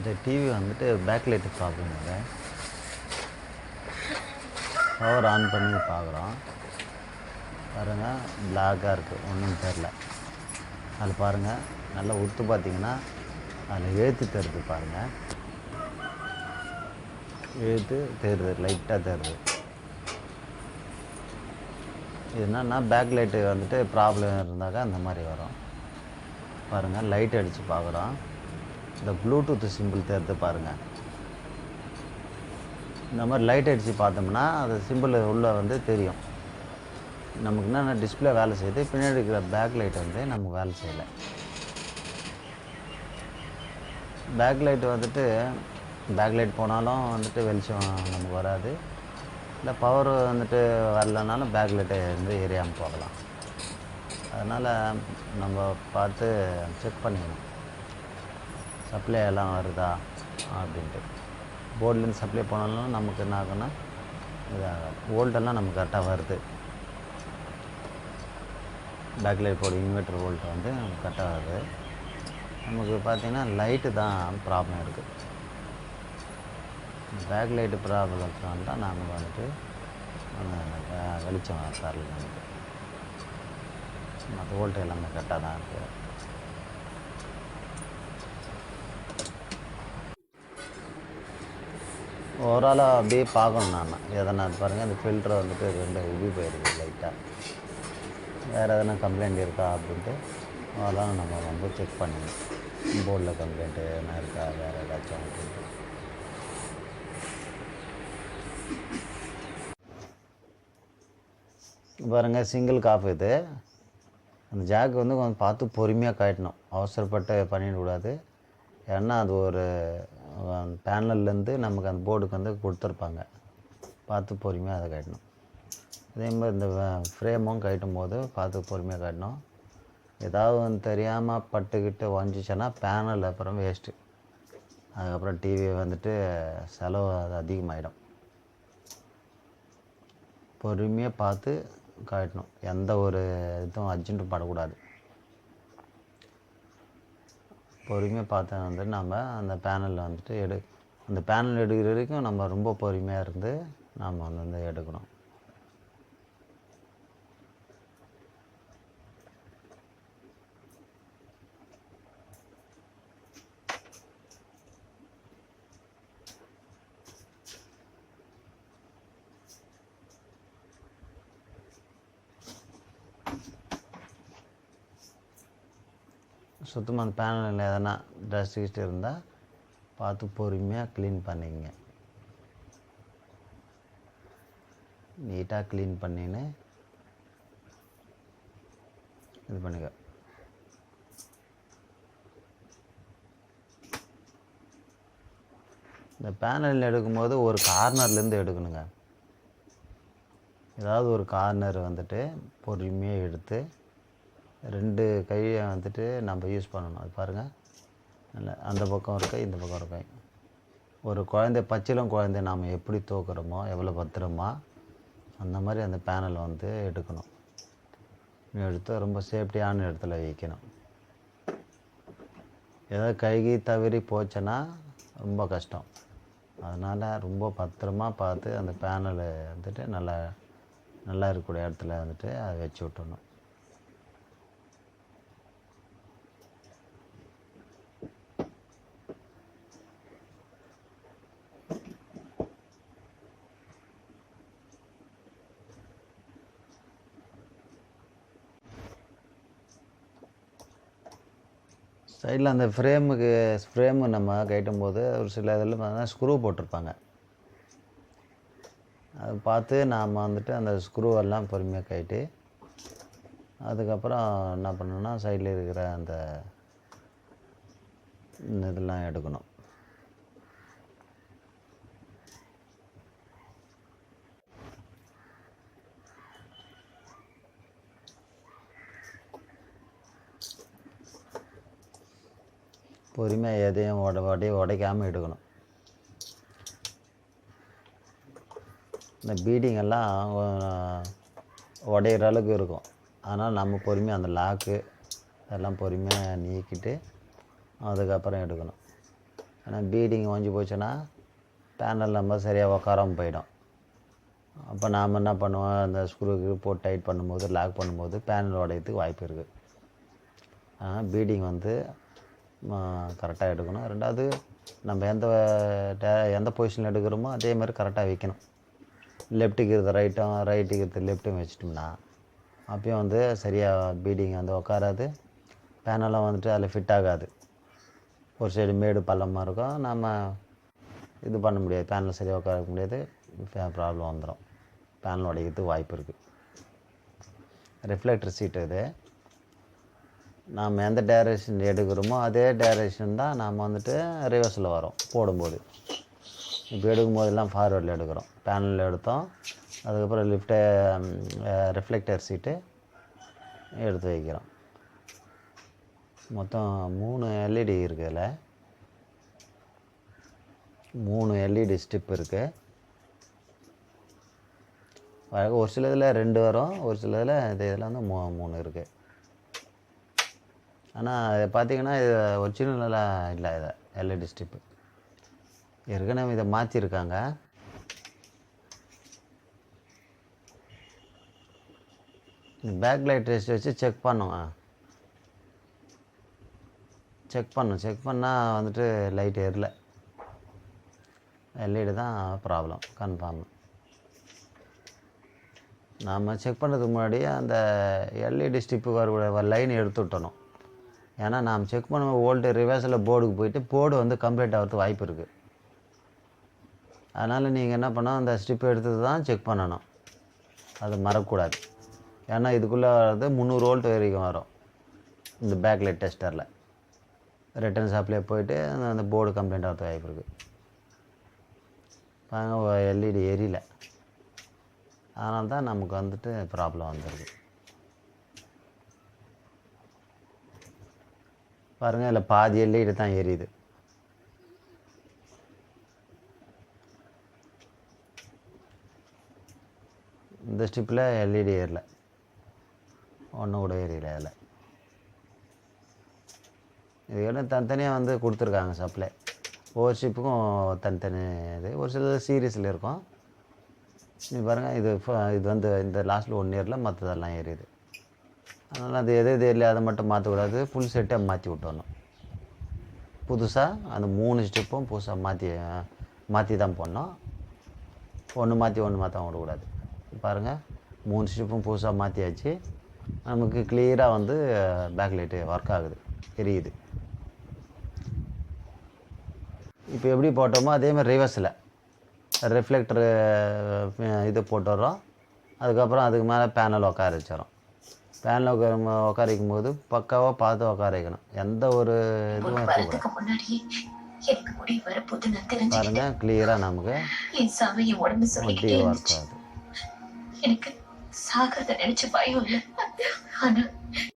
இந்த டிவி வந்துட்டு back light problem இல்லை பவர் ஆன் பண்ணி பார்க்குறோம். பாருங்கள் பிளாக்காக இருக்குது ஒன்றும் தெரில அதில் பாருங்கள் நல்லா உத்து பார்த்தீங்கன்னா அதில் எழுத்து தருது பாருங்கள் எழுத்து தெரியுது லைட்டாக தெரியுது. இது என்னன்னா பேக் லைட்டு வந்துட்டு ப்ராப்ளம் இருந்தாக்கா அந்த மாதிரி வரும். பாருங்கள் லைட் அடித்து பார்க்குறோம். இந்த ப்ளூடூத் சிம்பிள் தெரிந்து பாருங்கள் இந்த மாதிரி லைட் அடித்து பார்த்தோம்னா அது சிம்பிள் உள்ளே வந்து தெரியும். நமக்கு என்னென்ன டிஸ்பிளே வேலை செய்யுது? பின்னாடி இருக்கிற பேக் லைட் வந்து நமக்கு வேலை செய்யலை. பேக் லைட் வந்துட்டு பேக் லைட் போனாலும் வந்துட்டு வெளிச்சம் நமக்கு வராது. இல்லை பவர் வந்துட்டு வரலனாலும் பேக் லைட்டை வந்து எரியாமல் போகலாம். அதனால் நம்ம பார்த்து செக் பண்ணிக்கணும். சப்ளை எல்லாம் வருதா அப்படின்ட்டு. போர்ட்லேருந்து சப்ளை போனாலும் நமக்கு என்ன ஆகும்னா இதாகும் ஓல்டெல்லாம் நமக்கு கரெக்டாக வருது. பேக் லைட் இன்வெர்டர் வோல்ட் வந்து நமக்கு கரெக்டாக வருது. நமக்கு பார்த்திங்கன்னா லைட்டு தான் ப்ராப்ளம் இருக்குது பேக் லைட்டு ப்ராப்ளத்தினால தான் நமக்கு வந்துட்டு வெளிச்சம் தரல நமக்கு. மற்ற ஓல்ட் எல்லாமே கரெக்டாக தான் இருக்குது ஓவராலாக அப்படியே பார்க்கணும் நான் எதனா பாருங்கள் அந்த ஃபில்டர் வந்துட்டு ரெண்டு உபி போயிருக்கு லைட்டாக வேறு எதனா கம்ப்ளைண்ட் இருக்கா அப்படின்ட்டு அதெல்லாம் நம்ம வந்து செக் பண்ணணும். போர்டில் கம்ப்ளைண்ட்டு எதனா இருக்கா வேறு ஏதாச்சும் அப்படின்ட்டு. பாருங்கள் சிங்கிள் காப்பு இது. அந்த ஜாக் வந்து கொஞ்சம் பார்த்து பொறுமையாக காட்டணும் அவசரப்பட்டு பண்ணிடக்கூடாது. ஏன்னா அது ஒரு பேனல்லேருந்து நமக்கு அந்த போர்டுக்கு வந்து கொடுத்துருப்பாங்க. பார்த்து பொறுமையாக அதை கட்டணும். அதே மாதிரி இந்த ஃப்ரேமும் கட்டும் போது பார்த்து பொறுமையாக கட்டணும். ஏதாவது தெரியாமல் பட்டுக்கிட்டு வஞ்சிச்சுன்னா பேனல் அப்புறம் வேஸ்ட்டு அதுக்கப்புறம் டிவி வந்துட்டு செலவு அது அதிகமாகிடும் பொறுமையாக பார்த்து காட்டணும். எந்த ஒரு இதுவும் அர்ஜென்ட்டும் படக்கூடாது. பொறுமையாக பார்த்தா வந்து நம்ம அந்த பேனலில் வந்துட்டு எடு அந்த பேனல் எடுக்கிற வரைக்கும் நம்ம ரொம்ப பொறுமையாக இருந்து நாம் வந்து வந்து எடுக்கணும். சுத்தமாக அந்த பேனலில் எதனா டஸ்ட் கிஸ்ட் இருந்தால் பார்த்து பொறுமையாக க்ளீன் பண்ணிக்கங்க. நீட்டாக க்ளீன் பண்ணின்னு இது பண்ணுங்க இந்த பேனல் எடுக்கும்போது ஒரு கார்னர்லேருந்து எடுக்கணுங்க. ஏதாவது ஒரு கார்னர் வந்துட்டு பொறுமையாக எடுத்து ரெண்டு கையை வந்துட்டு நம்ம யூஸ் பண்ணணும். அது பாருங்கள் நல்ல அந்த பக்கம் ஒரு கை இந்த பக்கம் ஒரு கை. ஒரு குழந்தை பச்சிலம் குழந்தை நாம் எப்படி தூக்குறோமோ எவ்வளோ பத்திரமா அந்த மாதிரி அந்த பேனலை வந்து எடுக்கணும். எடுத்து ரொம்ப சேஃப்டியான இடத்துல வைக்கணும். ஏதாவது கைகி தவறி போச்சுன்னா ரொம்ப கஷ்டம். அதனால் ரொம்ப பத்திரமா பார்த்து அந்த பேனலை வந்துட்டு நல்லா நல்லா இருக்கக்கூடிய இடத்துல வந்துட்டு அதை வச்சு விட்டணும் சைடில் அந்த ஃப்ரேமுக்கு ஃப்ரேமு நம்ம கட்டும் போது ஒரு சில இதில் பார்த்தீங்கன்னா ஸ்க்ரூ போட்டிருப்பாங்க. அது பார்த்து நாம் வந்துட்டு அந்த ஸ்க்ரூவெல்லாம் பொறுமையாக கட்டி அதுக்கப்புறம் என்ன பண்ணணும்னா சைடில் இருக்கிற அந்த இதெல்லாம் எடுக்கணும். பொறுமையாக எதையும் உட உடைய உடைக்காமல் எடுக்கணும். இந்த பீடிங்கெல்லாம் உடையிற அளவுக்கு இருக்கும். ஆனால் நம்ம பொறுமையாக அந்த லாக்கு அதெல்லாம் பொறுமையாக நீக்கிட்டு அதுக்கப்புறம் எடுக்கணும். ஆனால் பீடிங் ஒஞ்சி போச்சுன்னா பேனல் நம்ம சரியாக உக்காராமல் போயிடும். அப்போ நாம் என்ன பண்ணுவோம்? அந்த ஸ்க்ரூக்கு போட்டு டைட் பண்ணும்போது லாக் பண்ணும்போது பேனல் உடையத்துக்கு வாய்ப்பு இருக்குது ஆனால் பீடிங் வந்து கரெக்டாக எடுக்கணும். ரெண்டாவது நம்ம எந்த டே- எந்த பொசிஷனில் எடுக்கிறோமோ அதே மாதிரி கரெக்டாக வைக்கணும். லெஃப்ட்டுக்கு இருக்கிற ரைட்டும் ரைட்டுக்கு இருக்கிற லெஃப்ட்டும் வச்சிட்டோம்னா அப்பயும் வந்து சரியாக பீடிங் வந்து உட்காராது. பேனெல்லாம் வந்துட்டு அதில் ஃபிட் ஆகாது. ஒரு சைடு மேடு பள்ளமாக இருக்கும். நம்ம இது பண்ண முடியாது. பேனல் சரியாக உட்கார முடியாது. ப்ராப்ளம் வந்துடும் பேனல் உடைக்கிறதுக்கு வாய்ப்பு இருக்குது ரிஃப்ளெக்டர் சீட்டு இது. நாம் எந்த டைரக்ஷன் எடுக்கிறோமோ அதே டைரக்ஷன் தான் நாம் வந்துட்டு ரிவர்ஸில் வரோம் போடும்போது. இப்போ எடுக்கும் போதெல்லாம் எடுக்கிறோம். பேனலில் எடுத்தோம். அதுக்கப்புறம் லிஃப்ட்டு ரிஃப்ளெக்டர் சீட்டு எடுத்து வைக்கிறோம். மொத்தம் மூணு எல்இடி இருக்குது இதில் மூணு எல்இடி ஸ்டிப் இருக்குது ஒரு சில இதில் ரெண்டு வரும் ஒரு சில இதில் இது இதில் வந்து மூ மூணு இருக்குது ஆனால் இது பார்த்தீங்கன்னா இது ஒரிஜினலாக இல்லை இதை எல்இடி ஸ்டிப்பு ஏற்கனவே இதை மாற்றிருக்காங்க பேக் லைட் டெஸ்ட் வச்சு செக் பண்ணோம். செக் பண்ணோம். செக் பண்ணால் வந்துட்டு லைட் ஏறல. எல்இடி தான் ப்ராப்ளம் கன்ஃபார்ம் நாம் செக் பண்ணுறதுக்கு முன்னாடியே அந்த எல்இடி ஸ்டிப்பு வர லைன் எடுத்து விட்டணும். ஏன்னா நாம் செக் பண்ணுவோம் ஓல்டு ரிவர்ஸில் போர்டுக்கு போயிட்டு போர்டு வந்து கம்ப்ளீட் ஆகிறதுக்கு வாய்ப்பு இருக்குது அதனால் நீங்கள் என்ன பண்ணணும் அந்த ஸ்டிப் எடுத்தது தான் செக் பண்ணணும். அது மறக்கக்கூடாது. ஏன்னா இதுக்குள்ளே வர்றது முந்நூறு வோல்ட் வரைக்கும் வரும். இந்த பேக் லைட் டெஸ்டரில் ரிட்டர்ன் ஷாப்லேயே போயிட்டு அந்த- போர்டு கம்ப்ளைண்ட் ஆகிறது வாய்ப்பு இருக்குது பாருங்கள் எல்இடி எரியல. அதனால தான் நமக்கு வந்துட்டு ப்ராப்ளம் வந்துருக்கு பாருங்கள் அதில் பாதி எல்இடி தான் எரியுது இந்த ஸ்டிப்பில் எல்இடி ஏறல. ஒன்றும் கூட ஏரியல அதில். இது எல்லாம் தனித்தனியாக வந்து கொடுத்துருக்காங்க சப்ளை ஒவ்வொரு ஷிப்புக்கும் தனித்தனி இது. ஒரு சில சீரீஸில் இருக்கும். நீ பாருங்கள் இது ஃப- இது வந்து இந்த லாஸ்ட்டில் ஒன் இயரில் மற்றதெல்லாம் ஏறியுது அதனால் அது எது எது இல்லை அதை மட்டும் மாற்றக்கூடாது. ஃபுல் செட்டை மாற்றி விட்டணும் புதுசாக அந்த மூணு ஸ்டெப்பும் புதுசாக மாற்றி மாற்றி தான் போடணும். ஒன்று மாற்றி ஒன்று மாற்ற விடக்கூடாது. பாருங்கள் மூணு ஸ்டெப்பும் புதுசாக மாற்றியாச்சு நமக்கு கிளியராக வந்து பேக் லைட்டு ஒர்க் ஆகுது. தெரியுது. இப்போ எப்படி போட்டோமோ அதே மாதிரி ரிவர்ஸில் ரிஃப்ளெக்டரு இது போட்டுடுறோம் அதுக்கப்புறம் அதுக்கு மேலே பேனல் உட்கார வச்சிடறோம். பேனல் உட்கார உட்கார வைக்கும் போது பக்காவாக பார்த்து உட்கார வைக்கணும் எந்த ஒரு இதுவும் இருக்கக்கூடாது. பாருங்கள் கிளியராக நமக்கு என் சாமி